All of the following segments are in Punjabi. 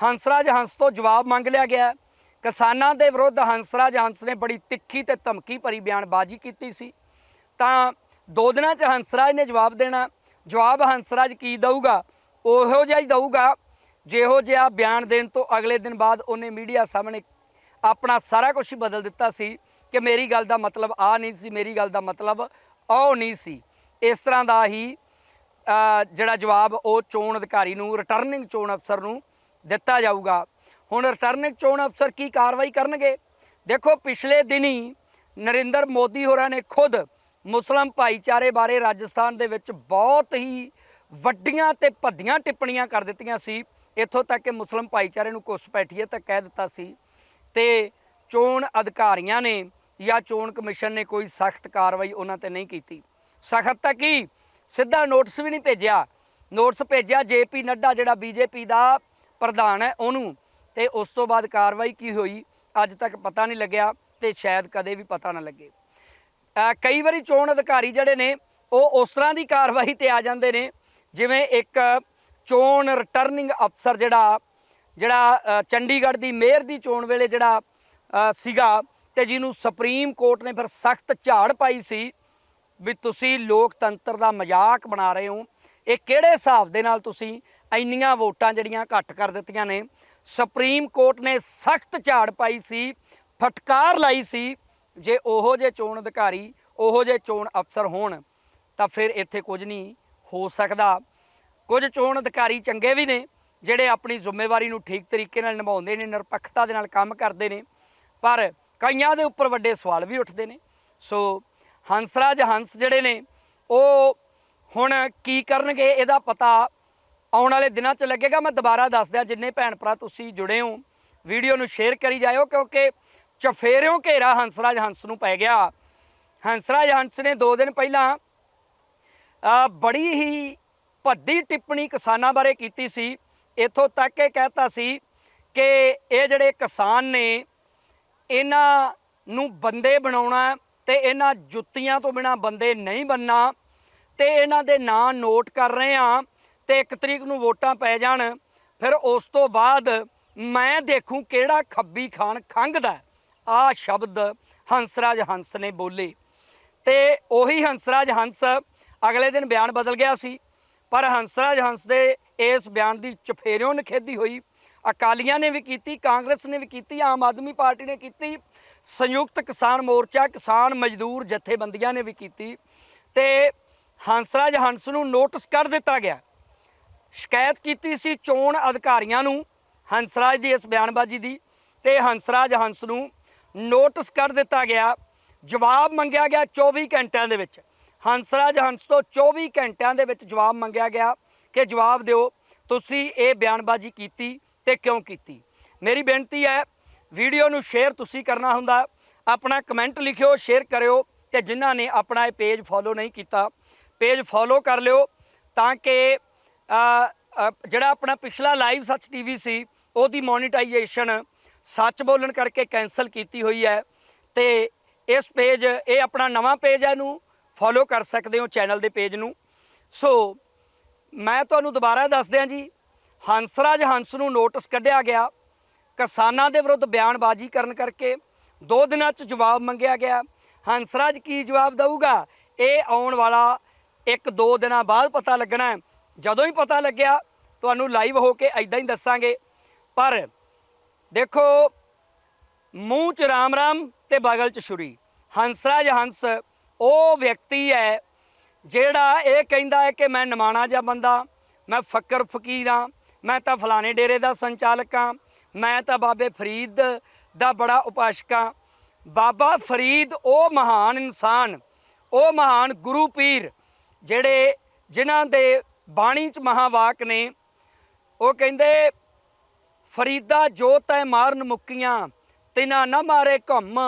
ਹੰਸਰਾਜ ਹੰਸ ਤੋਂ ਜਵਾਬ ਮੰਗ ਲਿਆ ਗਿਆ ਕਿਸਾਨਾਂ ਦੇ ਵਿਰੁੱਧ ਹੰਸਰਾਜ ਹੰਸ ਨੇ ਬੜੀ ਤਿੱਖੀ ਤੇ ਧਮਕੀ ਭਰੀ ਬਿਆਨਬਾਜ਼ੀ ਕੀਤੀ ਸੀ। ਤਾਂ ਦੋ ਦਿਨਾਂ 'ਚ ਹੰਸਰਾਜ ਨੇ ਜਵਾਬ ਦੇਣਾ। ਜਵਾਬ ਹੰਸਰਾਜ ਕੀ ਦਊਗਾ? ਉਹੋ ਜਿਹਾ ਹੀ ਦਊਗਾ, ਜਿਹੋ ਜਿਹਾ ਬਿਆਨ ਦੇਣ ਤੋਂ ਅਗਲੇ ਦਿਨ ਬਾਅਦ ਉਹਨੇ ਮੀਡੀਆ ਸਾਹਮਣੇ ਆਪਣਾ ਸਾਰਾ ਕੁਝ ਬਦਲ ਦਿੱਤਾ ਸੀ ਕਿ ਮੇਰੀ ਗੱਲ ਦਾ ਮਤਲਬ ਆ ਨਹੀਂ ਸੀ, ਮੇਰੀ ਗੱਲ ਦਾ ਮਤਲਬ ਉਹ ਨਹੀਂ ਸੀ। ਇਸ ਤਰ੍ਹਾਂ ਦਾ ਹੀ ਜਿਹੜਾ ਜਵਾਬ ਉਹ ਚੋਣ ਅਧਿਕਾਰੀ ਨੂੰ ਰਿਟਰਨਿੰਗ ਚੋਣ ਅਫਸਰ ਨੂੰ ਦਿੱਤਾ ਜਾਊਗਾ। ਹੁਣ ਰਿਟਰਨਿੰਗ ਚੋਣ ਅਫਸਰ ਕੀ ਕਾਰਵਾਈ ਕਰਨਗੇ? ਦੇਖੋ, ਪਿਛਲੇ ਦਿਨੀ ਨਰਿੰਦਰ ਮੋਦੀ ਹੋਰਾਂ ਨੇ ਖੁਦ ਮੁਸਲਮ ਭਾਈਚਾਰੇ ਬਾਰੇ ਰਾਜਸਥਾਨ ਦੇ ਵਿੱਚ ਬਹੁਤ ਹੀ ਵੱਡੀਆਂ ਤੇ ਭੱਦੀਆਂ ਟਿੱਪਣੀਆਂ ਕਰ ਦਿੱਤੀਆਂ ਸੀ। ਇੱਥੋਂ ਤੱਕ ਕਿ ਮੁਸਲਮ ਭਾਈਚਾਰੇ ਨੂੰ ਘੁਸਪੈਠੀਏ ਤਾਂ ਕਹਿ ਦਿੱਤਾ ਸੀ। ਤੇ ਚੋਣ ਅਧਿਕਾਰੀਆਂ ਨੇ ਜਾਂ ਚੋਣ ਕਮਿਸ਼ਨ ਨੇ ਕੋਈ ਸਖਤ ਕਾਰਵਾਈ ਉਹਨਾਂ ਤੇ ਨਹੀਂ ਕੀਤੀ। ਸਖਤ ਤਾਂ ਕੀ? ਸਿੱਧਾ ਨੋਟਿਸ ਵੀ ਨਹੀਂ ਭੇਜਿਆ। ਨੋਟਿਸ ਭੇਜਿਆ ਜੇਪੀ ਨੱਡਾ, ਜਿਹੜਾ ਬੀਜੇਪੀ ਦਾ ਪ੍ਰਧਾਨ ਹੈ ਉਹਨੂੰ। ਤੇ ਉਸ ਤੋਂ ਬਾਅਦ ਕਾਰਵਾਈ ਕੀ ਹੋਈ? ਅੱਜ ਤੱਕ ਪਤਾ ਨਹੀਂ ਲੱਗਿਆ ਤੇ ਸ਼ਾਇਦ ਕਦੇ ਵੀ ਪਤਾ ਨਾ ਲੱਗੇ। ਕਈ ਵਾਰੀ ਚੋਣ ਅਧਿਕਾਰੀ ਜਿਹੜੇ ਨੇ, ਉਹ ਉਸ ਤਰ੍ਹਾਂ ਦੀ ਕਾਰਵਾਈ ਤੇ ਆ ਜਾਂਦੇ ਨੇ, ਜਿਵੇਂ ਇੱਕ ਚੋਣ ਰਿਟਰਨਿੰਗ ਅਫਸਰ ਜਿਹੜਾ ਜਿਹੜਾ ਚੰਡੀਗੜ੍ਹ ਦੀ ਮੇਅਰ ਦੀ ਚੋਣ ਵੇਲੇ ਜਿਹੜਾ ਸੀਗਾ ਤੇ ਜਿਹਨੂੰ ਸੁਪਰੀਮ ਕੋਰਟ ਨੇ ਫਿਰ ਸਖਤ ਝਾੜ ਪਾਈ ਸੀ ਵੀ ਤੁਸੀਂ ਲੋਕਤੰਤਰ ਦਾ ਮਜ਼ਾਕ ਬਣਾ ਰਹੇ ਹੋ। ਇਹ ਕਿਹੜੇ ਹਿਸਾਬ ਦੇ ਨਾਲ ਤੁਸੀਂ ਇੰਨੀਆਂ ਵੋਟਾਂ ਜਿਹੜੀਆਂ ਘੱਟ ਕਰ ਦਿੱਤੀਆਂ ਨੇ ਸੁਪਰੀਮ ਕੋਰਟ ਨੇ ਸਖਤ ਝਾੜ ਪਾਈ ਸੀ, ਫਟਕਾਰ ਲਾਈ ਸੀ, ਜੇ ਉਹੋ ਜੇ ਚੋਣ ਅਧਿਕਾਰੀ, ਉਹੋ ਜੇ ਚੋਣ ਅਫਸਰ ਹੋਣ, ਤਾਂ ਫਿਰ ਇੱਥੇ ਕੁਝ ਨਹੀਂ ਹੋ ਸਕਦਾ। ਕੁਝ ਚੋਣ ਅਧਿਕਾਰੀ ਚੰਗੇ ਵੀ ਨੇ, ਜਿਹੜੇ ਆਪਣੀ ਜ਼ਿੰਮੇਵਾਰੀ ਨੂੰ ਠੀਕ ਤਰੀਕੇ ਨਾਲ ਨਿਭਾਉਂਦੇ ਨੇ, ਨਿਰਪੱਖਤਾ ਦੇ ਨਾਲ ਕੰਮ ਕਰਦੇ ਨੇ, ਪਰ ਕਈਆਂ ਦੇ ਉੱਪਰ ਵੱਡੇ ਸਵਾਲ ਵੀ ਉੱਠਦੇ ਨੇ। ਸੋ ਹੰਸਰਾਜ ਹੰਸ ਜਿਹੜੇ ਨੇ, ਉਹ ਹੁਣ ਕੀ ਕਰਨਗੇ, ਇਹਦਾ ਪਤਾ ਆਉਣ ਵਾਲੇ ਦਿਨਾਂ 'ਚ ਲੱਗੇਗਾ। ਮੈਂ ਦੁਬਾਰਾ ਦੱਸ ਦਿਆਂ ਜਿੰਨੇ ਭੈਣ ਭਰਾ ਤੁਸੀਂ ਜੁੜੇ ਹੋ, ਵੀਡੀਓ ਨੂੰ ਸ਼ੇਅਰ ਕਰੀ ਜਾਇਓ ਕਿਉਂਕਿ ਚਫੇਰਿਓਂ ਘੇਰਾ ਹੰਸਰਾਜ ਹੰਸ ਨੂੰ ਪੈ ਗਿਆ। ਹੰਸਰਾਜ ਹੰਸ ਨੇ 2 ਦਿਨ ਪਹਿਲਾਂ ਬੜੀ ਹੀ ਭੱਦੀ ਟਿੱਪਣੀ ਕਿਸਾਨਾਂ ਬਾਰੇ ਕੀਤੀ ਸੀ। ਇਥੋਂ ਤੱਕ ਇਹ ਕਹਿਤਾ ਸੀ ਕਿ ਇਹ ਜਿਹੜੇ ਕਿਸਾਨ ਨੇ, ਇਹਨਾਂ ਨੂੰ ਬੰਦੇ ਬਣਾਉਣਾ ਹੈ ਤੇ ਇਹਨਾਂ ਜੁੱਤੀਆਂ ਤੋਂ ਬਿਨਾ ਬੰਦੇ ਨਹੀਂ ਬੰਨਾ ਤੇ ਇਹਨਾਂ ਦੇ ਨਾਂ ਨੋਟ ਕਰ ਰਹੇ ਆ ਤੇ ਇੱਕ ਤਰੀਕ ਨੂੰ ਵੋਟਾਂ ਪੈ ਜਾਣ, ਫਿਰ ਉਸ ਤੋਂ ਬਾਅਦ ਮੈਂ ਦੇਖੂੰ ਕਿਹੜਾ ਖੱਬੀ ਖਾਨ ਖੰਗਦਾ ਆ ਸ਼ਬਦ ਹੰਸਰਾਜ ਹੰਸ ਨੇ ਬੋਲੇ। ਤੇ ਉਹੀ ਹੰਸਰਾਜ ਹੰਸ ਅਗਲੇ ਦਿਨ ਬਿਆਨ ਬਦਲ ਗਿਆ ਸੀ। ਪਰ ਹੰਸਰਾਜ ਹੰਸ ਦੇ ਇਸ ਬਿਆਨ ਦੀ ਚਫੇਰਿਓਂ ਨਖੇਦੀ ਹੋਈ। ਅਕਾਲੀਆਂ ਨੇ ਵੀ ਕੀਤੀ, ਕਾਂਗਰਸ ਨੇ ਵੀ ਕੀਤੀ, ਆਮ ਆਦਮੀ ਪਾਰਟੀ ਨੇ ਕੀਤੀ। ਸੰਯੁਕਤ ਕਿਸਾਨ ਮੋਰਚਾ, ਕਿਸਾਨ ਮਜ਼ਦੂਰ ਜਥੇਬੰਦੀਆਂ ਨੇ ਵੀ ਕੀਤੀ। ਤੇ ਹੰਸਰਾਜ ਹੰਸ ਨੂੰ ਨੋਟਿਸ ਕਰ ਦਿੱਤਾ ਗਿਆ। ਸ਼ਿਕਾਇਤ ਕੀਤੀ ਸੀ ਚੋਣ ਅਧਿਕਾਰੀਆਂ ਨੂੰ, ਹੰਸਰਾਜ ਦੀ ਇਸ ਬਿਆਨਬਾਜ਼ੀ ਦੀ ਤੇ ਹੰਸਰਾਜ ਹੰਸ ਨੂੰ ਨੋਟਿਸ ਕਰ ਦਿੱਤਾ ਗਿਆ। ਜਵਾਬ ਮੰਗਿਆ ਗਿਆ 24 ਘੰਟਿਆਂ ਦੇ ਵਿੱਚ। ਹੰਸਰਾਜ ਹੰਸ ਤੋਂ 24 ਘੰਟਿਆਂ ਦੇ ਵਿੱਚ ਜਵਾਬ ਮੰਗਿਆ ਗਿਆ ਕਿ ਜਵਾਬ ਦਿਓ, ਤੁਸੀਂ ਇਹ ਬਿਆਨਬਾਜ਼ੀ ਕੀਤੀ ਤੇ ਕਿਉਂ ਕੀਤੀ? ਮੇਰੀ ਬੇਨਤੀ ਹੈ, ਵੀਡੀਓ ਨੂੰ ਸ਼ੇਅਰ ਤੁਸੀਂ ਕਰਨਾ ਹੁੰਦਾ। ਆਪਣਾ ਕਮੈਂਟ ਲਿਖਿਓ, ਸ਼ੇਅਰ ਕਰਿਓ ਤੇ ਜਿਨ੍ਹਾਂ ਨੇ ਆਪਣਾ ਇਹ ਪੇਜ ਫੋਲੋ ਨਹੀਂ ਕੀਤਾ, ਪੇਜ ਫੋਲੋ ਕਰ ਲਿਓ ਤਾਂ ਕਿ ਜਿਹੜਾ ਆਪਣਾ ਪਿਛਲਾ ਲਾਈਵ ਸੱਚ ਟੀਵੀ ਸੀ, ਉਹਦੀ ਮੋਨੀਟਾਈਜੇਸ਼ਨ ਸੱਚ ਬੋਲਣ ਕਰਕੇ ਕੈਨਸਲ ਕੀਤੀ ਹੋਈ ਹੈ ਤੇ ਇਸ ਪੇਜ ਇਹ ਆਪਣਾ ਨਵਾਂ ਪੇਜ ਹੈ ਇਹਨੂੰ ਫੋਲੋ ਕਰ ਸਕਦੇ ਹੋ ਚੈਨਲ ਦੇ ਪੇਜ ਨੂੰ। ਸੋ ਮੈਂ ਤੁਹਾਨੂੰ ਦੁਬਾਰਾ ਦੱਸ ਦਿਆਂ ਜੀ, ਹੰਸਰਾਜ ਹੰਸ ਨੂੰ ਨੋਟਿਸ ਕੱਢਿਆ ਗਿਆ, ਕਿਸਾਨਾਂ ਦੇ ਵਿਰੁੱਧ ਬਿਆਨਬਾਜ਼ੀ ਕਰਨ ਕਰਕੇ ਦੋ ਦਿਨਾਂ 'ਚ ਜਵਾਬ ਮੰਗਿਆ ਗਿਆ। ਹੰਸਰਾਜ ਕੀ ਜਵਾਬ ਦਊਗਾ? ਇਹ ਆਉਣ ਵਾਲਾ ਇੱਕ ਦੋ ਦਿਨਾਂ ਬਾਅਦ ਪਤਾ ਲੱਗਣਾ ਹੈ। ਜਦੋਂ ਹੀ ਪਤਾ ਲੱਗਿਆ, ਤੁਹਾਨੂੰ ਲਾਈਵ ਹੋ ਕੇ ਐਦਾਂ ਹੀ ਦੱਸਾਂਗੇ। ਪਰ ਦੇਖੋ, ਮੂੰਹ 'ਚ ਰਾਮ ਰਾਮ ਤੇ ਬਗਲ 'ਚ ਛੁਰੀ। ਹੰਸਰਾਜ ਹੰਸ, ਉਹ ਵਿਅਕਤੀ ਹੈ ਜਿਹੜਾ ਇਹ ਕਹਿੰਦਾ ਹੈ ਕਿ ਮੈਂ ਨਿਮਾਣਾ ਜਿਹਾ ਬੰਦਾ, ਮੈਂ ਫਕਰ ਫਕੀਰ ਹਾਂ, ਮੈਂ ਤਾਂ ਫਲਾਣੇ ਡੇਰੇ ਦਾ ਸੰਚਾਲਕ ਹਾਂ, ਮੈਂ ਤਾਂ ਬਾਬੇ ਫਰੀਦ ਦਾ ਬੜਾ ਉਪਾਸ਼ਕ ਹਾਂ। ਬਾਬਾ ਫਰੀਦ ਉਹ ਮਹਾਨ ਇਨਸਾਨ, ਉਹ ਮਹਾਨ ਗੁਰੂ ਪੀਰ ਜਿਹੜੇ ਜਿਨ੍ਹਾਂ ਦੇ ਬਾਣੀ 'ਚ ਮਹਾਵਾਕ ਨੇ। ਉਹ ਕਹਿੰਦੇ, ਫਰੀਦਾ ਜੋ ਤੈ ਮਾਰਨ ਮੁੱਕੀਆਂ, ਤਿਨਾ ਨਾ ਮਾਰੇ ਘੁੰਮ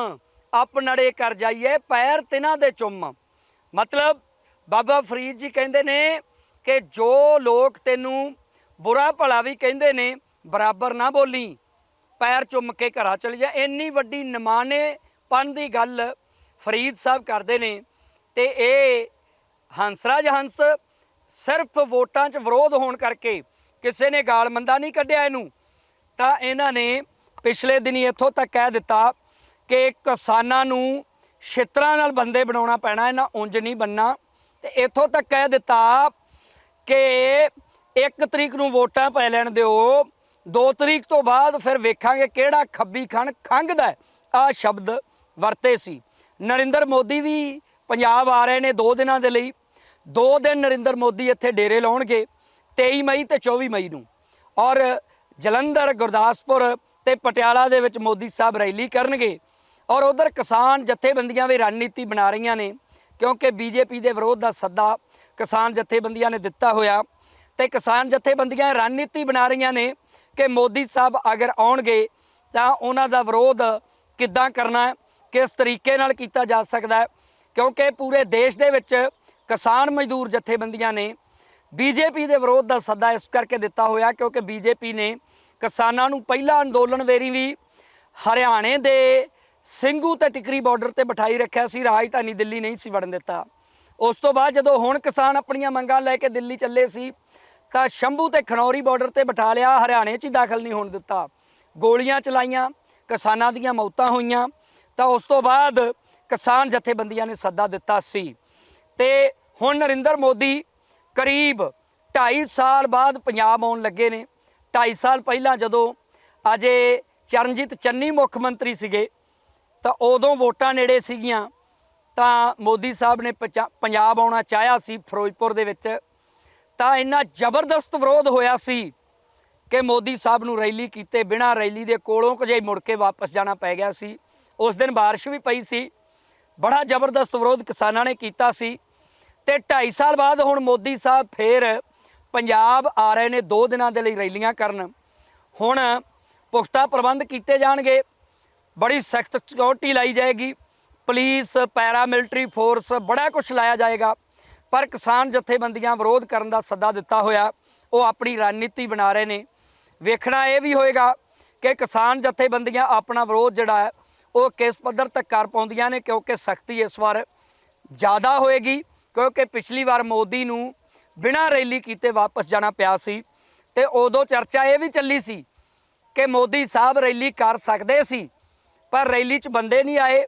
ਆਪਣੜੇ ਕਰ ਜਾਈਏ ਪੈਰ ਤਿਨਾ ਦੇ ਚੁੰਮ। ਮਤਲਬ ਬਾਬਾ ਫਰੀਦ ਜੀ ਕਹਿੰਦੇ ਨੇ ਕਿ ਜੋ ਲੋਕ ਤੈਨੂੰ ਬੁਰਾ ਭਲਾ ਵੀ ਕਹਿੰਦੇ ਨੇ, ਬਰਾਬਰ ਨਾ ਬੋਲੀ, ਪੈਰ ਚੁੰਮ ਕੇ ਘਰਾਂ ਚਲ ਜਾ। ਇੰਨੀ ਵੱਡੀ ਨਿਮਾਣੇਪਨ ਦੀ ਗੱਲ ਫਰੀਦ ਸਾਹਿਬ ਕਰਦੇ ਨੇ ਤੇ ਇਹ ਹੰਸਰਾਜ ਹੰਸ ਸਿਰਫ ਵੋਟਾਂ 'ਚ ਵਿਰੋਧ ਹੋਣ ਕਰਕੇ ਕਿਸੇ ਨੇ ਗਾਲ ਮੰਦਾ ਨਹੀਂ ਕੱਢਿਆ ਇਹਨੂੰ, ਤਾਂ ਇਹਨਾਂ ਨੇ ਪਿਛਲੇ ਦਿਨੀ ਇੱਥੋਂ ਤੱਕ ਕਹਿ ਦਿੱਤਾ ਕਿ ਕਿਸਾਨਾਂ ਨੂੰ ਛਿੱਤਰਾਂ ਨਾਲ ਬੰਦੇ ਬਣਾਉਣਾ ਪੈਣਾ, ਇਹਨਾਂ ਉਂਝ ਨਹੀਂ ਬੰਨਾ ਤੇ ਇੱਥੋਂ ਤੱਕ ਕਹਿ ਦਿੱਤਾ ਕਿ 1 ਤਰੀਕ ਨੂੰ ਵੋਟਾਂ ਪੈ ਲੈਣ ਦਿਓ 2 ਤਰੀਕ ਤੋਂ ਬਾਅਦ ਫਿਰ ਵੇਖਾਂਗੇ ਕਿਹੜਾ ਖੱਬੀ ਖਣ ਖੰਗਦਾ ਆ ਸ਼ਬਦ ਵਰਤੇ ਸੀ। ਨਰਿੰਦਰ ਮੋਦੀ ਵੀ ਪੰਜਾਬ ਆ ਰਹੇ ਨੇ 2 ਦਿਨਾਂ ਦੇ ਲਈ। ਦੋ ਦਿਨ ਨਰਿੰਦਰ ਮੋਦੀ ਇੱਥੇ ਡੇਰੇ ਲਾਉਣਗੇ 23 ਮਈ ਤੇ 24 ਮਈ ਨੂੰ। ਔਰ ਜਲੰਧਰ, ਗੁਰਦਾਸਪੁਰ ਤੇ ਪਟਿਆਲਾ ਦੇ ਵਿੱਚ ਮੋਦੀ ਸਾਹਿਬ ਰੈਲੀ ਕਰਨਗੇ। ਔਰ ਉਧਰ ਕਿਸਾਨ ਜਥੇਬੰਦੀਆਂ ਵੀ ਰਣਨੀਤੀ ਬਣਾ ਰਹੀਆਂ ਨੇ, ਕਿਉਂਕਿ ਬੀਜੇਪੀ ਦੇ ਵਿਰੋਧ ਦਾ ਸੱਦਾ ਕਿਸਾਨ ਜਥੇਬੰਦੀਆਂ ਨੇ ਦਿੱਤਾ ਹੋਇਆ। ਤੇ ਕਿਸਾਨ ਜਥੇਬੰਦੀਆਂ ਰਣਨੀਤੀ ਬਣਾ ਰਹੀਆਂ ਨੇ ਕਿ ਮੋਦੀ ਸਾਹਿਬ ਅਗਰ ਆਉਣਗੇ, ਤਾਂ ਉਹਨਾਂ ਦਾ ਵਿਰੋਧ ਕਿੱਦਾਂ ਕਰਨਾ ਹੈ, ਕਿਸ ਤਰੀਕੇ ਨਾਲ ਕੀਤਾ ਜਾ ਸਕਦਾ ਹੈ, ਕਿਉਂਕਿ ਪੂਰੇ ਦੇਸ਼ ਦੇ ਵਿੱਚ ਕਿਸਾਨ ਮਜ਼ਦੂਰ ਜਥੇਬੰਦੀਆਂ ਨੇ ਬੀਜੇਪੀ ਦੇ ਵਿਰੋਧ ਦਾ ਸੱਦਾ ਇਸ ਕਰਕੇ ਦਿੱਤਾ ਹੋਇਆ ਕਿਉਂਕਿ ਬੀਜੇਪੀ ਨੇ ਕਿਸਾਨਾਂ ਨੂੰ ਪਹਿਲਾ ਅੰਦੋਲਨ ਵੇਰੀ ਵੀ ਹਰਿਆਣੇ ਦੇ ਸਿੰਘੂ ਤੇ ਟਿਕਰੀ ਬਾਰਡਰ ਤੇ ਬਿਠਾਈ ਰੱਖਿਆ ਸੀ, ਰਾਜਧਾਨੀ ਦਿੱਲੀ ਨਹੀਂ ਸੀ ਵੜਨ ਦਿੱਤਾ। ਉਸ ਤੋਂ ਬਾਅਦ ਜਦੋਂ ਹੁਣ ਕਿਸਾਨ ਆਪਣੀਆਂ ਮੰਗਾਂ ਲੈ ਕੇ ਦਿੱਲੀ ਚੱਲੇ ਸੀ, ਤਾਂ ਸ਼ੰਭੂ ਤੇ ਖਨੌਰੀ ਬਾਰਡਰ ਤੇ ਬਿਠਾ ਲਿਆ, ਹਰਿਆਣੇ 'ਚ ਹੀ ਦਾਖਲ ਨਹੀਂ ਹੋਣ ਦਿੱਤਾ। ਗੋਲੀਆਂ ਚਲਾਈਆਂ, ਕਿਸਾਨਾਂ ਦੀਆਂ ਮੌਤਾਂ ਹੋਈਆਂ, ਤਾਂ ਉਸ ਤੋਂ ਬਾਅਦ ਕਿਸਾਨ ਜਥੇਬੰਦੀਆਂ ਨੇ ਸੱਦਾ ਦਿੱਤਾ ਸੀ। ਤੇ ਹੁਣ ਨਰਿੰਦਰ ਮੋਦੀ ਕਰੀਬ 2.5 ਸਾਲ ਬਾਅਦ ਪੰਜਾਬ ਆਉਣ ਲੱਗੇ ਨੇ। 2.5 ਸਾਲ ਪਹਿਲਾਂ ਜਦੋਂ ਅਜੇ ਚਰਨਜੀਤ ਚੰਨੀ ਮੁੱਖ ਮੰਤਰੀ ਸੀਗੇ, ਤਾਂ ਉਦੋਂ ਵੋਟਾਂ ਨੇੜੇ ਸੀਗੀਆਂ। ਤਾਂ ਮੋਦੀ ਸਾਹਿਬ ਨੇ ਪਚਾ- ਪੰਜਾਬ ਆਉਣਾ ਚਾਹਿਆ ਸੀ ਫਿਰੋਜ਼ਪੁਰ ਦੇ ਵਿੱਚ। ਤਾਂ ਇੰਨਾ ਜ਼ਬਰਦਸਤ ਵਿਰੋਧ ਹੋਇਆ ਸੀ ਕਿ ਮੋਦੀ ਸਾਹਿਬ ਨੂੰ ਰੈਲੀ ਕੀਤੇ ਬਿਨਾਂ ਰੈਲੀ ਦੇ ਕੋਲੋਂ ਕੁ ਮੁੜ ਕੇ ਵਾਪਸ ਜਾਣਾ ਪੈ ਗਿਆ ਸੀ। ਉਸ ਦਿਨ ਬਾਰਿਸ਼ ਵੀ ਪਈ ਸੀ। ਬੜਾ ਜ਼ਬਰਦਸਤ ਵਿਰੋਧ ਕਿਸਾਨਾਂ ਨੇ ਕੀਤਾ ਸੀ ਤੇ 2.5 ਸਾਲ ਬਾਅਦ ਹੁਣ ਮੋਦੀ ਸਾਹਿਬ ਫੇਰ ਪੰਜਾਬ ਆ ਰਹੇ ਨੇ 2 ਦਿਨਾਂ ਦੇ ਲਈ ਰੈਲੀਆਂ ਕਰਨ। ਹੁਣ ਪੁਖਤਾ ਪ੍ਰਬੰਧ ਕੀਤੇ ਜਾਣਗੇ। ਬੜੀ ਸਖਤ ਸਿਕਿਉਰਿਟੀ ਲਾਈ ਜਾਏਗੀ। ਪੁਲਿਸ ਪੈਰਾਮਿਲਟਰੀ ਫੋਰਸ ਬੜਾ ਕੁਝ ਲਾਇਆ ਜਾਏਗਾ। ਪਰ ਕਿਸਾਨ ਜਥੇਬੰਦੀਆਂ ਵਿਰੋਧ ਕਰਨ ਦਾ ਸੱਦਾ ਦਿੱਤਾ ਹੋਇਆ, ਉਹ ਆਪਣੀ ਰਣਨੀਤੀ ਬਣਾ ਰਹੇ ਨੇ। ਵੇਖਣਾ ਇਹ ਵੀ ਹੋਏਗਾ ਕਿ ਕਿਸਾਨ ਜਥੇਬੰਦੀਆਂ ਆਪਣਾ ਵਿਰੋਧ ਜਿਹੜਾ ਹੈ ਉਹ ਕਿਸ ਪੱਧਰ ਤੱਕ ਕਰ ਪਾਉਂਦੀਆਂ ਨੇ, ਕਿਉਂਕਿ ਸਖਤੀ ਇਸ ਵਾਰ ਜ਼ਿਆਦਾ ਹੋਏਗੀ, ਕਿਉਂਕਿ ਪਿਛਲੀ ਵਾਰ ਮੋਦੀ ਨੂੰ ਬਿਨਾਂ ਰੈਲੀ ਕੀਤੇ ਵਾਪਸ ਜਾਣਾ ਪਿਆ ਸੀ ਤੇ ਉਦੋਂ ਚਰਚਾ ਇਹ ਵੀ ਚੱਲੀ ਸੀ ਕਿ ਮੋਦੀ ਸਾਹਿਬ ਰੈਲੀ ਕਰ ਸਕਦੇ ਸੀ, ਪਰ ਰੈਲੀ 'ਚ ਬੰਦੇ ਨਹੀਂ ਆਏ,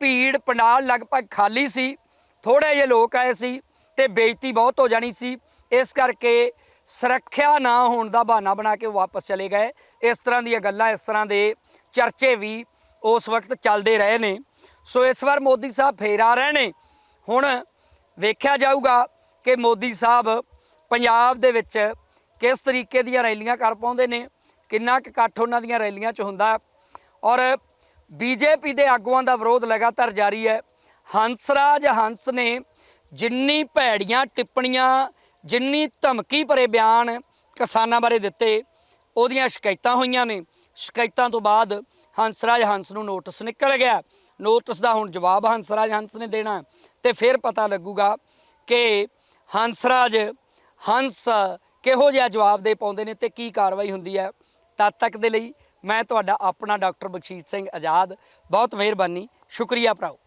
ਭੀੜ ਪੰਡਾਲ ਲਗਭਗ ਖਾਲੀ ਸੀ ਥੋੜੇ ਜਿਹੇ ਲੋਕ ਆਏ ਸੀ ਤੇ ਬੇਇੱਜ਼ਤੀ ਬਹੁਤ ਹੋ ਜਾਣੀ ਸੀ, ਇਸ ਕਰਕੇ ਸੁਰੱਖਿਆ ਨਾ ਹੋਣ ਦਾ ਬਹਾਨਾ ਬਣਾ ਕੇ ਉਹ ਵਾਪਸ ਚਲੇ ਗਏ, ਇਸ ਤਰ੍ਹਾਂ ਦੀਆਂ ਗੱਲਾਂ, ਇਸ ਤਰ੍ਹਾਂ ਦੇ ਚਰਚੇ ਵੀ ਉਸ ਵਕਤ ਚੱਲਦੇ ਰਹੇ ਨੇ। ਸੋ ਇਸ ਵਾਰ ਮੋਦੀ ਸਾਹਿਬ ਫੇਰ ਆ ਰਹੇ ਨੇ। ਹੁਣ ਵੇਖਿਆ ਜਾਊਗਾ ਕਿ ਮੋਦੀ ਸਾਹਿਬ ਪੰਜਾਬ ਦੇ ਵਿੱਚ ਕਿਸ ਤਰੀਕੇ ਦੀਆਂ ਰੈਲੀਆਂ ਕਰ ਪਾਉਂਦੇ ਨੇ, ਕਿੰਨਾ ਕੁ ਇਕੱਠ ਉਹਨਾਂ ਦੀਆਂ ਰੈਲੀਆਂ 'ਚ ਹੁੰਦਾ। ਔਰ ਬੀਜੇਪੀ ਦੇ ਆਗੂਆਂ ਦਾ ਵਿਰੋਧ ਲਗਾਤਾਰ ਜਾਰੀ ਹੈ। ਹੰਸਰਾਜ ਹੰਸ ਨੇ ਜਿੰਨੀ ਭੈੜੀਆਂ ਟਿੱਪਣੀਆਂ, ਜਿੰਨੀ ਧਮਕੀ ਭਰੇ ਬਿਆਨ ਕਿਸਾਨਾਂ ਬਾਰੇ ਦਿੱਤੇ, ਉਹਦੀਆਂ ਸ਼ਿਕਾਇਤਾਂ ਹੋਈਆਂ ਨੇ। ਸ਼ਿਕਾਇਤਾਂ ਤੋਂ ਬਾਅਦ ਹੰਸਰਾਜ ਹੰਸ ਨੂੰ ਨੋਟਿਸ ਨਿਕਲ ਗਿਆ। ਨੋਟਿਸ ਦਾ ਹੁਣ ਜਵਾਬ ਹੰਸਰਾਜ ਹੰਸ ਨੇ ਦੇਣਾ ਤੇ ਫਿਰ ਪਤਾ ਲੱਗੂਗਾ ਕਿ ਹੰਸਰਾਜ ਹੰਸ ਕਿਹੋ ਜਿਹਾ ਜਵਾਬ ਦੇ ਪਾਉਂਦੇ ਨੇ ਤੇ ਕੀ ਕਾਰਵਾਈ ਹੁੰਦੀ ਹੈ ਤਦ ਤੱਕ ਦੇ ਲਈ ਮੈਂ ਤੁਹਾਡਾ ਆਪਣਾ ਡਾਕਟਰ ਬਖਸ਼ੀਸ਼ ਸਿੰਘ ਆਜ਼ਾਦ। ਬਹੁਤ ਮਿਹਰਬਾਨੀ। ਸ਼ੁਕਰੀਆ ਭਰਾਓ।